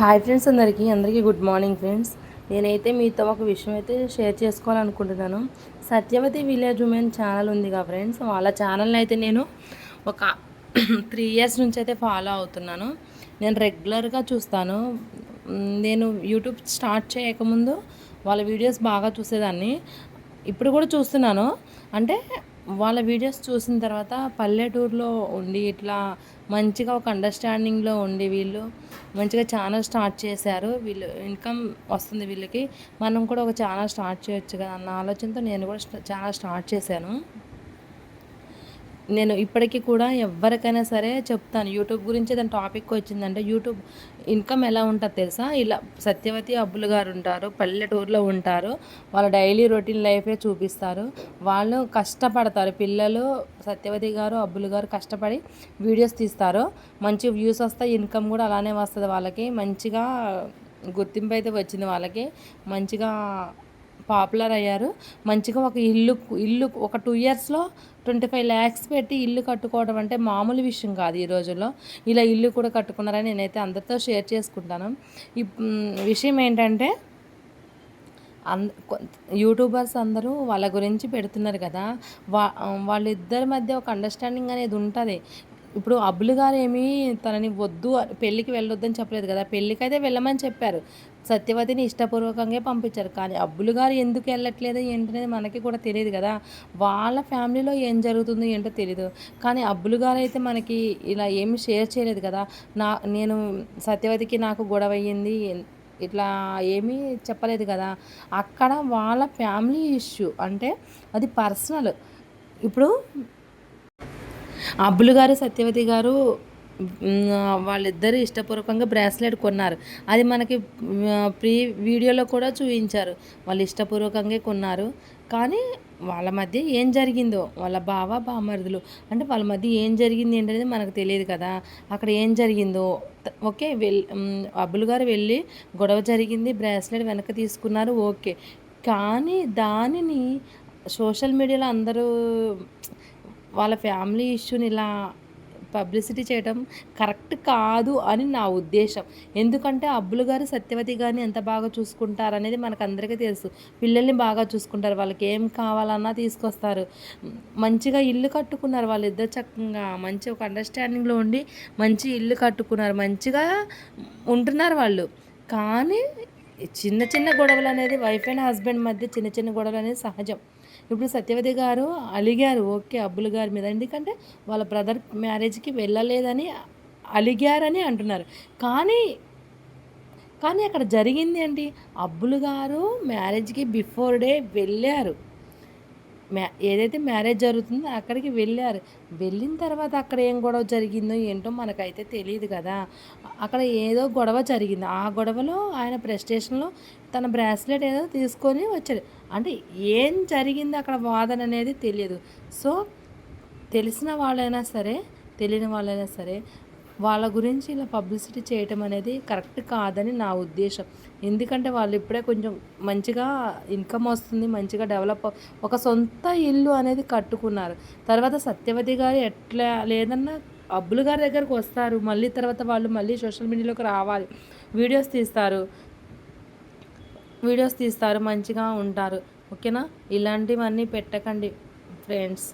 Hi friends అందరికీ అందరికీ good morning friends నేనైతే మీతో ఒక విషయం అయితే షేర్ చేసుకోవాలనుకుంటున్నాను. సత్యవతి విలేజ్ ఉమెన్ ఛానల్ ఉందిగా ఫ్రెండ్స్ వాళ్ళ ఛానల్ని అయితే నేను ఒక త్రీ ఇయర్స్ నుంచి అయితే ఫాలో అవుతున్నాను. నేను రెగ్యులర్గా చూస్తాను. నేను యూట్యూబ్ స్టార్ట్ చేయకముందు వాళ్ళ వీడియోస్ బాగా చూసేదాన్ని. ఇప్పుడు కూడా చూస్తున్నాను. అంటే వాళ్ళ వీడియోస్ చూసిన తర్వాత పల్లెటూరులో ఉండి ఇట్లా మంచిగా ఒక అండర్స్టాండింగ్లో ఉండి వీళ్ళు మంచిగా ఛానల్ స్టార్ట్ చేశారు. వీళ్ళు ఇన్కమ్ వస్తుంది వీళ్ళకి. మనం కూడా ఒక ఛానల్ స్టార్ట్ చేయొచ్చు కదా అన్న ఆలోచనతో నేను కూడా ఛానల్ స్టార్ట్ చేశాను. నేను ఇప్పటికీ కూడా ఎవరికైనా సరే చెప్తాను. యూట్యూబ్ గురించి దాని టాపిక్ వచ్చిందంటే యూట్యూబ్ ఇన్కమ్ ఎలా ఉంటుంది తెలుసా? ఇలా సత్యవతి అబ్బులు గారు ఉంటారు పల్లెటూరులో ఉంటారు వాళ్ళ డైలీ రొటీన్ లైఫే చూపిస్తారు. వాళ్ళు కష్టపడతారు. పిల్లలు సత్యవతి గారు అబ్బులు గారు కష్టపడి వీడియోస్ తీస్తారు. మంచి వ్యూస్ వస్తాయి ఇన్కమ్ కూడా అలానే వస్తుంది వాళ్ళకి. మంచిగా గుర్తింపు అయితే వచ్చింది వాళ్ళకి. మంచిగా పాపులర్ అయ్యారు. మంచిగా ఒక ఇల్లు ఇల్లు ఒక టూ ఇయర్స్లో ట్వంటీ ఫైవ్ ల్యాక్స్ పెట్టి ఇల్లు కట్టుకోవడం అంటే మామూలు విషయం కాదు ఈ రోజుల్లో. ఇలా ఇల్లు కూడా కట్టుకున్నారని నేనైతే అందరితో షేర్ చేసుకుంటాను. ఈ విషయం ఏంటంటే అంద యూట్యూబర్స్ అందరూ వాళ్ళ గురించి పెడుతున్నారు కదా. వా వాళ్ళిద్దరి మధ్య ఒక అండర్స్టాండింగ్ అనేది ఉంటుంది. ఇప్పుడు అబ్బులు గారు ఏమీ తనని వద్దు పెళ్ళికి వెళ్ళొద్దని చెప్పలేదు కదా పెళ్ళికైతే వెళ్ళమని చెప్పారు. సత్యవతిని ఇష్టపూర్వకంగా పంపించారు. కానీ అబ్బులు గారు ఎందుకు వెళ్ళట్లేదు ఏంటనేది మనకి కూడా తెలియదు కదా. వాళ్ళ ఫ్యామిలీలో ఏం జరుగుతుందో ఏంటో తెలియదు కానీ అబ్బులు గారు అయితే మనకి ఇలా ఏమి షేర్ చేయలేదు కదా. నా నేను సత్యవతికి నాకు గొడవ అయ్యింది ఇట్లా ఏమీ చెప్పలేదు కదా. అక్కడ వాళ్ళ ఫ్యామిలీ ఇష్యూ అంటే అది పర్సనల్. ఇప్పుడు అబ్బులు గారు సత్యవతి గారు వాళ్ళిద్దరు వాళ్ళిద్దరూ ఇష్టపూర్వకంగా బ్రాస్లెట్ కొన్నారు. అది మనకి ప్రీ వీడియోలో కూడా చూపించారు వాళ్ళు ఇష్టపూర్వకంగా కొన్నారు. కానీ వాళ్ళ మధ్య ఏం జరిగిందో వాళ్ళ బావ బామరుదులు అంటే వాళ్ళ మధ్య ఏం జరిగింది ఏంటనేది మనకు తెలియదు కదా. అక్కడ ఏం జరిగిందో ఓకే వెల్ అబ్బులు గారు వెళ్ళి గొడవ జరిగింది బ్రాస్లెట్ వెనక్కి తీసుకున్నారు ఓకే. కానీ దానిని సోషల్ మీడియాలో అందరూ వాళ్ళ ఫ్యామిలీ ఇష్యూని ఇలా పబ్లిసిటీ చేయడం కరెక్ట్ కాదు అని నా ఉద్దేశం. ఎందుకంటే అబ్బులు గారు సత్యవతి గారిని ఎంత బాగా చూసుకుంటారు అనేది మనకు అందరికీ తెలుసు. పిల్లల్ని బాగా చూసుకుంటారు. వాళ్ళకి ఏం కావాలన్నా తీసుకొస్తారు. మంచిగా ఇల్లు కట్టుకున్నారు వాళ్ళిద్దరు చక్కగా. మంచి ఒక అండర్స్టాండింగ్లో ఉండి మంచి ఇల్లు కట్టుకున్నారు. మంచిగా ఉంటున్నారు వాళ్ళు. కానీ చిన్న చిన్న గొడవలు అనేది వైఫ్ అండ్ హస్బెండ్ మధ్య చిన్న చిన్న గొడవలు అనేది సహజం. ఇప్పుడు సత్యవతి గారు అలిగారు. ఓకే అబ్బుల్ గారి మీద. ఎందుకంటే వాళ్ళ బ్రదర్ మ్యారేజ్కి వెళ్ళలేదని అలిగారని అంటున్నారు. కానీ కానీ అక్కడ జరిగింది ఏంటి? అబ్బులు గారు మ్యారేజ్కి బిఫోర్ డే వెళ్ళారు. మ్యా ఏదైతే మ్యారేజ్ జరుగుతుందో అక్కడికి వెళ్ళారు. వెళ్ళిన తర్వాత అక్కడ ఏం గొడవ జరిగిందో ఏంటో మనకైతే తెలియదు కదా. అక్కడ ఏదో గొడవ జరిగింది. ఆ గొడవలో ఆయన ప్రెస్టేషన్లో తన బ్రాస్లెట్ ఏదో తీసుకొని వచ్చాడు. అంటే ఏం జరిగింది అక్కడ వాదన అనేది తెలియదు సో తెలిసిన వాళ్ళైనా సరే తెలియని వాళ్ళైనా సరే వాళ్ళ గురించి ఇలా పబ్లిసిటీ చేయటం అనేది కరెక్ట్ కాదని నా ఉద్దేశం. ఎందుకంటే వాళ్ళు ఇప్పుడే కొంచెం మంచిగా ఇన్కమ్ వస్తుంది మంచిగా డెవలప్ ఒక సొంత ఇల్లు అనేది కట్టుకున్నారు. తర్వాత సత్యవతి గారు ఎట్లా లేదన్నా అబ్బులు గారి దగ్గరకు వస్తారు. మళ్ళీ తర్వాత వాళ్ళు మళ్ళీ సోషల్ మీడియాలోకి రావాలి. వీడియోస్ తీస్తారు. వీడియోస్ తీస్తారు మంచిగా ఉంటారు. ఓకేనా? ఇలాంటివన్నీ పెట్టకండి ఫ్రెండ్స్.